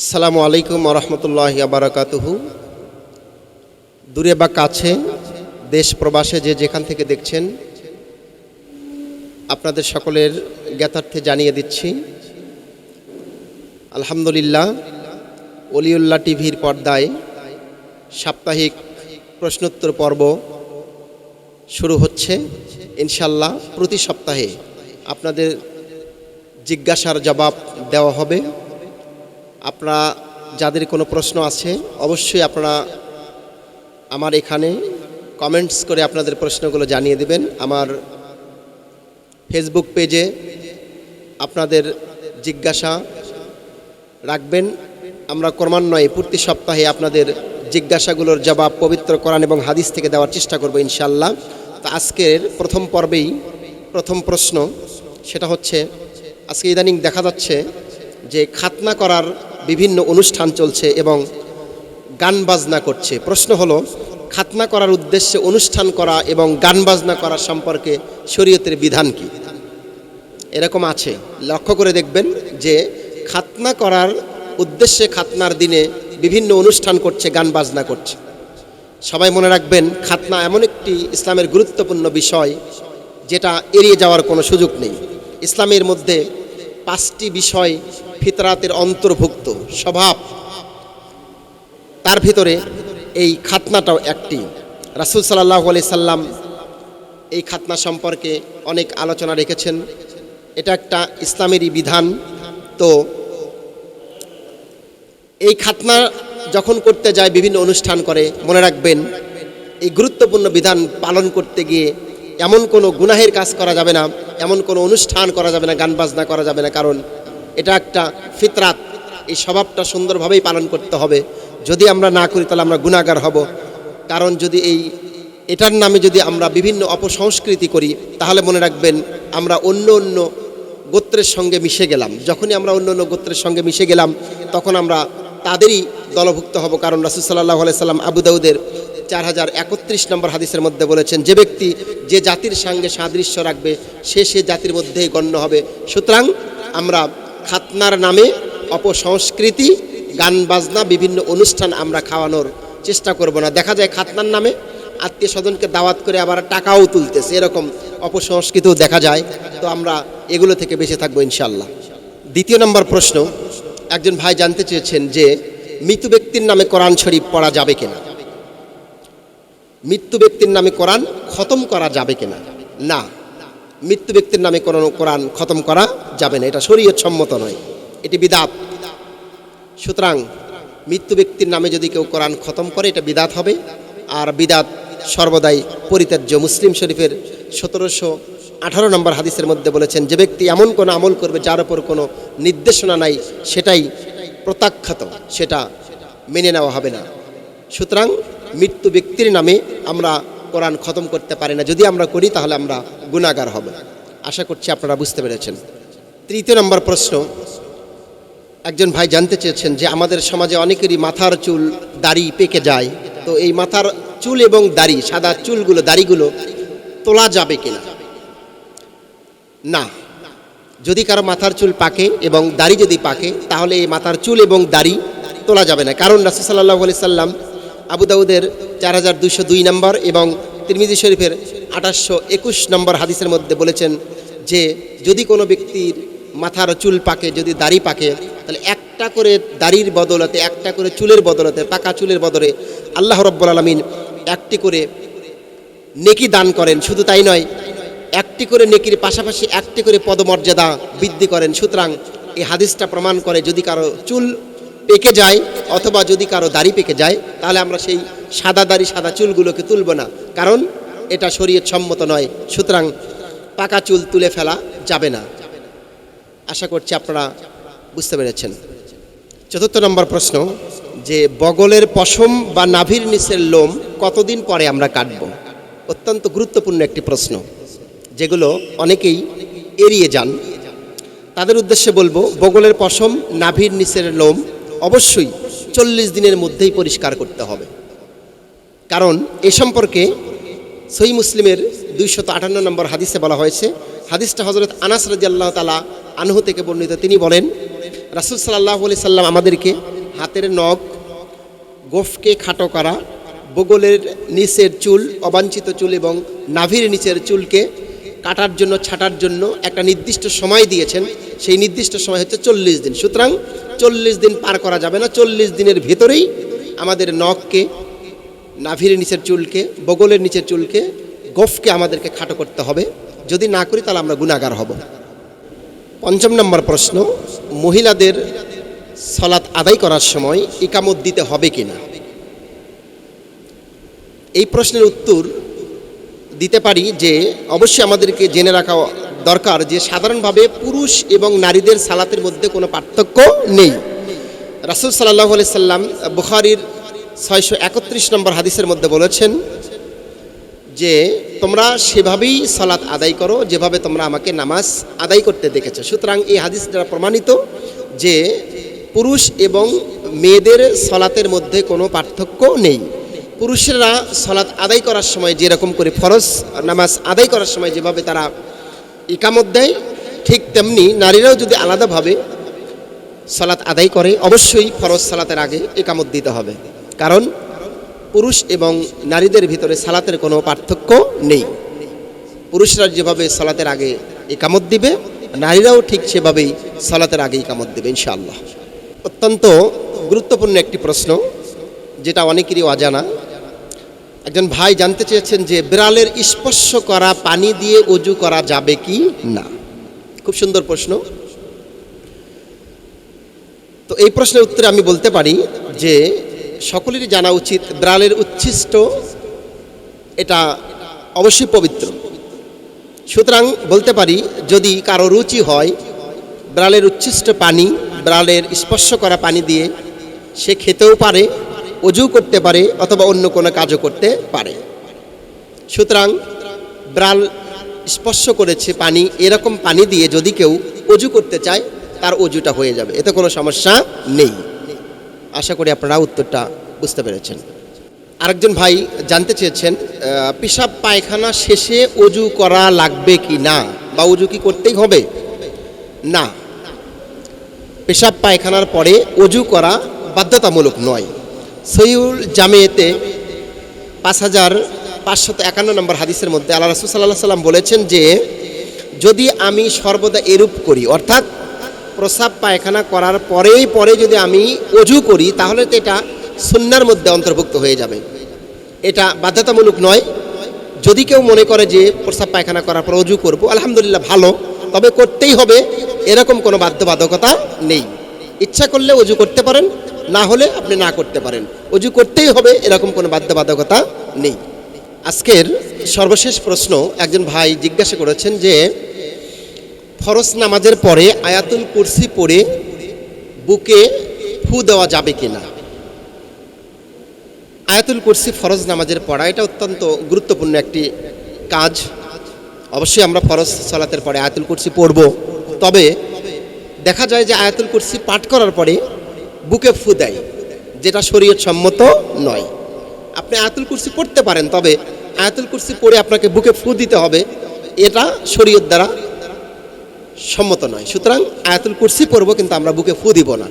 আসসালামু আলাইকুম রহমতুল্লাহ বারাকাতুহু। দূরে বা কাছে, দেশ প্রবাসে যে যেখান থেকে দেখছেন, আপনাদের সকলের জ্ঞাতার্থে জানিয়ে দিচ্ছি, আলহামদুলিল্লাহ, অলিউল্লাহ টিভির পর্দায় সাপ্তাহিক প্রশ্নোত্তর পর্ব শুরু হচ্ছে। ইনশাল্লাহ প্রতি সপ্তাহে আপনাদের জিজ্ঞাসার জবাব দেওয়া হবে। আপনারা যাদের কোনো প্রশ্ন আছে, অবশ্যই আপনারা আমার এখানে কমেন্টস করে আপনাদের প্রশ্নগুলো জানিয়ে দেবেন। আমার ফেসবুক পেজে আপনাদের জিজ্ঞাসা রাখবেন। আমরা ক্রমান্বয়ে প্রতি সপ্তাহে আপনাদের জিজ্ঞাসাগুলোর জবাব পবিত্র কোরআন এবং হাদিস থেকে দেওয়ার চেষ্টা করব ইনশাল্লাহ তা আজকের প্রথম পর্বেই প্রথম প্রশ্ন, সেটা হচ্ছে, আজকে ইদানিং দেখা যাচ্ছে যে খাতনা করার বিভিন্ন অনুষ্ঠান চলছে এবং গান বাজনা করছে। প্রশ্ন হলো, খাতনা করার উদ্দেশ্যে অনুষ্ঠান করা এবং গান বাজনা করা সম্পর্কে শরীয়তের বিধান কি? এরকম আছে। লক্ষ্য করে দেখবেন যে, খাতনা করার উদ্দেশ্যে খাতনার দিনে বিভিন্ন অনুষ্ঠান করছে, গান বাজনা করছে। সবাই মনে রাখবেন, খাতনা এমন একটি ইসলামের গুরুত্বপূর্ণ বিষয় যেটা এড়িয়ে যাওয়ার কোনো সুযোগ নেই। ইসলামের মধ্যে পাঁচটি বিষয় ফিতরাতের অন্তর্ভুক্ত। স্বভাব। তার ভিতরে এই খাতনাটাও একটি। রাসুল সাল্লাহ আলি সাল্লাম এই খাতনা সম্পর্কে অনেক আলোচনা রেখেছেন। এটা একটা ইসলামেরই বিধান। তো এই খাতনা যখন করতে যায়, বিভিন্ন অনুষ্ঠান করে, মনে রাখবেন, এই গুরুত্বপূর্ণ বিধান পালন করতে গিয়ে এমন কোনো গুনাহের কাজ করা যাবে না, এমন কোনো অনুষ্ঠান করা যাবে না গান বাজনা করা যাবে না, কারণ এটা একটা ফিতরাত। এই স্বভাবটা সুন্দরভাবেই পালন করতে হবে। যদি আমরা না করি, তাহলে আমরা গুণাগার হব। কারণ যদি এই, এটার নামে যদি আমরা বিভিন্ন অপসংস্কৃতি করি, তাহলে মনে রাখবেন আমরা অন্য অন্য গোত্রের সঙ্গে মিশে গেলাম। যখনই আমরা অন্য অন্য গোত্রের সঙ্গে মিশে গেলাম, তখন আমরা তাদেরই দলভুক্ত হব। কারণ রাসুল সাল্লাহ সাল্লাম আবু দাউদের চার হাজার একত্রিশ নম্বর হাদিসের মধ্যে বলেছেন, যে ব্যক্তি যে জাতির সঙ্গে সাদৃশ্য রাখবে, সে সে জাতির মধ্যেই গণ্য হবে। সুতরাং আমরা খাতনার নামে অপসংস্কৃতি, গান বাজনা, বিভিন্ন অনুষ্ঠান আমরা খাওয়ানোর চেষ্টা করব না। দেখা যায় খাতনার নামে আত্মীয় স্বজনকে দাওয়াত করে আবার টাকাও তুলতেছে। এরকম অপসংস্কৃতিও দেখা যায়। তো আমরা এগুলো থেকে বেঁচে থাকব ইনশাল্লাহ দ্বিতীয় নম্বর প্রশ্ন, একজন ভাই জানতে চেয়েছেন যে মৃত ব্যক্তির নামে কোরআন শরীফ পড়া যাবে কিনা? মৃত্যু ব্যক্তির নামে কোরআন খতম করা যাবে কিনা? না। মৃত্যু ব্যক্তির নামে কোরআন খতম করা যাবে না। এটা শরীয়ত সম্মত নয়। এটি বিদাত। সুতরাং মৃত্যু ব্যক্তির নামে যদি কেউ কোরআন খতম করে, এটা বিদাত হবে। আর বিদাত সর্বদাই পরিত্যাজ্য। মুসলিম শরীফের সতেরোশো আঠারো নম্বর হাদিসের মধ্যে বলেছেন, যে ব্যক্তি এমন কোনো আমল করবে যার উপর কোনো নির্দেশনা নাই, সেটাই প্রত্যাখ্যাত। সেটা মেনে নেওয়া হবে না। সুতরাং মৃত্যু ব্যক্তির নামে আমরা কোরআন খতম করতে পারি না। যদি আমরা করি, তাহলে আমরা গুণাগার হব। আশা করছি আপনারা বুঝতে পেরেছেন। তৃতীয় নম্বর প্রশ্ন একজন ভাই জানতে চেয়েছেন যে আমাদের সমাজে অনেকেরই মাথার চুল দাড়ি পেকে যায়। তো এই মাথার চুল এবং দাড়ি, সাদা চুলগুলো, দাড়িগুলো তোলা যাবে কিনা? না। যদি কারও মাথার চুল পাকে এবং দাড়ি যদি পাকে, তাহলে এই মাথার চুল এবং দাড়ি তোলা যাবে না। কারণ রাসুল সাল্লাহ আলি সাল্লাম আবু দাউদের চার হাজার দুশো দুই নম্বর এবং তিরমিজি শরীফের আঠাশশো একুশ নম্বর হাদিসের মধ্যে বলেছেন যে, যদি কোনো ব্যক্তির মাথার চুল পাকে, যদি দাড়ি পাকে, তাহলে একটা করে দাড়ির বদলতে, একটা করে চুলের বদলতে, পাকা চুলের বদলে আল্লাহ রব্বুল আলমিন একটি করে নেকি দান করেন। শুধু তাই নয়, একটি করে নেকির পাশাপাশি একটি করে পদমর্যাদা বৃদ্ধি করেন। সুতরাং এই হাদিসটা প্রমাণ করে যদি কারও চুল পেকে যায় অথবা যদি কারও দাড়ি পেকে যায়, তাহলে আমরা সেই সাদা দাড়ি, সাদা চুলগুলোকে তুলব না। কারণ এটা শরীয়ত সম্মত নয়। সুতরাং পাকা চুল তুলে ফেলা যাবে না। আশা করছি আপনারা বুঝতে পেরেছেন। চতুর্থ নম্বর প্রশ্ন, যে বগলের পশম বা নাভির নিচের লোম কতদিন পরে আমরা কাটব? অত্যন্ত গুরুত্বপূর্ণ একটি প্রশ্ন, যেগুলো অনেকেই এড়িয়ে যান। তাদের উদ্দেশ্যে বলব, বগলের পশম, নাভির নিচের লোম অবশ্যই চল্লিশ দিনের মধ্যেই পরিষ্কার করতে হবে। কারণ এ সম্পর্কে সই মুসলিমের দুইশত আটান্ন নম্বর হাদিসে বলা হয়েছে। হাদিসটা হজরত আনাস রাজি আল্লাহ তালা আনহু থেকে বর্ণিত। তিনি বলেন, রাসুল সাল্লাহ আলি সাল্লাম আমাদেরকে হাতের নখ, গোফকে খাটো করা, বগলের নিচের চুল, অবাঞ্ছিত চুল এবং নাভির নিচের চুলকে কাটার জন্য, ছাটার জন্য একটা নির্দিষ্ট সময় দিয়েছেন। সেই নির্দিষ্ট সময় হচ্ছে চল্লিশ দিন। সুতরাং চল্লিশ দিন পার করা যাবে না। চল্লিশ দিনের ভেতরেই আমাদের নখকে, নাভির নিচের চুলকে, বগলের নিচের চুলকে, গোফকে আমাদেরকে খাটো করতে হবে। যদি না করি তাহলে আমরা গুণাগার হব। পঞ্চম নম্বর প্রশ্ন, মহিলাদের সলাৎ আদায় করার সময় ইকামত দিতে হবে কি না এই প্রশ্নের উত্তর দিতে পারি যে, অবশ্যই আমাদেরকে জেনে রাখা দরকার যে, সাধারণভাবে পুরুষ এবং নারীদের সালাতের মধ্যে কোনো পার্থক্য নেই। রাসুল সাল্লাহ সাল্লাম বুখারির ছয়শো একত্রিশ নম্বর হাদিসের মধ্যে বলেছেন যে তোমরা সেভাবেই সালাত আদায় করো, যেভাবে তোমরা আমাকে নামাজ আদায় করতে দেখেছ। সুতরাং এই হাদিস দ্বারা প্রমাণিত যে পুরুষ এবং মেয়েদের সলাতের মধ্যে কোনো পার্থক্য নেই। পুরুষেরা সলাৎ আদায় করার সময় যেরকম করে ফরজ নামাজ আদায় করার সময় যেভাবে তারা ইকামত দেয়, ঠিক তেমনি নারীরাও যদি আলাদাভাবে সালাত আদায় করে, অবশ্যই ফরজ সালাতের আগে একামত দিতে হবে। কারণ পুরুষ এবং নারীদের ভিতরে সালাতের কোনো পার্থক্য নেই। পুরুষরা যেভাবে সালাতের আগে একামত দিবে, নারীরাও ঠিক সেভাবেই সালাতের আগে একামত দেবে, ইনশাআল্লাহ। অত্যন্ত গুরুত্বপূর্ণ একটি প্রশ্ন, যেটা অনেকেরই অজানা। একজন ভাই জানতে চেয়েছেন যে, বিড়ালের স্পর্শ করা, পানি দিয়ে অজু করা যাবে কি না? খুব সুন্দর প্রশ্ন। তো এই প্রশ্নের উত্তরে আমি বলতে পারি যে সকলেরই জানা উচিত বিড়ালের উচ্ছিষ্ট এটা অবশ্যই পবিত্র। সুতরাং বলতে পারি, যদি কারও রুচি হয় বিড়ালের উচ্ছিষ্ট পানি বিড়ালের স্পর্শ করা পানি দিয়ে, সে খেতেও পারে, অজু করতে পারে, অথবা অন্য কোনো কাজও করতে পারে। সুতরাং বিড়াল স্পর্শ করেছে পানি, এরকম পানি দিয়ে যদি কেউ অজু করতে চায়, তার অজুটা হয়ে যাবে, এতে কোনো সমস্যা নেই। আশা করি আপনারা উত্তরটা বুঝতে পেরেছেন। আরেকজন ভাই জানতে চেয়েছেন পেশাব পায়খানা শেষে অজু করা লাগবে কি না বা অজু কি করতেই হবে? না। পেশাব পায়খানার পরে অজু করা বাধ্যতামূলক নয়। সৈউল জামিয়েতে পাঁচ হাজার পাঁচশত একান্ন নম্বর হাদিসের মধ্যে আল্লাহ রসুল সাল্লাহ সাল্লাম বলেছেন যে, যদি আমি সর্বদা এরূপ করি, অর্থাৎ প্রসাব পায়খানা করার পরেই পরে যদি আমি অজু করি, তাহলে তো এটা সুন্নার মধ্যে অন্তর্ভুক্ত হয়ে যাবে। এটা বাধ্যতামূলক নয়। যদি কেউ মনে করে যে প্রসাব পায়খানা করার পর অজু করব, আলহামদুলিল্লাহ ভালো। তবে করতেই হবে, এরকম কোনো বাধ্যবাধকতা নেই। ইচ্ছা করলে অজু করতে পারেন, না হলে আপনি না করতে পারেন। অজু করতেই হবে, এরকম কোনো বাধ্যবাধকতা নেই। আজকের সর্বশেষ প্রশ্ন একজন ভাই জিজ্ঞাসা করেছেন যে ফরজ নামাজের পরে আয়াতুল কুরসি পড়ে বুকে ফু দেওয়া যাবে কিনা? আয়াতুল কুরসি ফরজ নামাজের পড়া, এটা অত্যন্ত গুরুত্বপূর্ণ একটি কাজ। অবশ্যই আমরা ফরজ সালাতের পরে আয়াতুল কুরসি পড়ব। তবে দেখা যায় যে আয়াতুল কুরসি পাঠ করার পরে বুকে ফু দেয়, যেটা শরীয়ত সম্মত নয়। আপনি আয়াতুল কুরসি পড়তে পারেন, তবে আয়াতুল কুরসি পড়ে আপনাকে বুকে ফু দিতে হবে, এটা শরীয়ত দ্বারা সম্মত নয়। সুতরাং আয়াতুল কুরসি পড়ব কিন্তু আমরা বুকে ফু দিব না।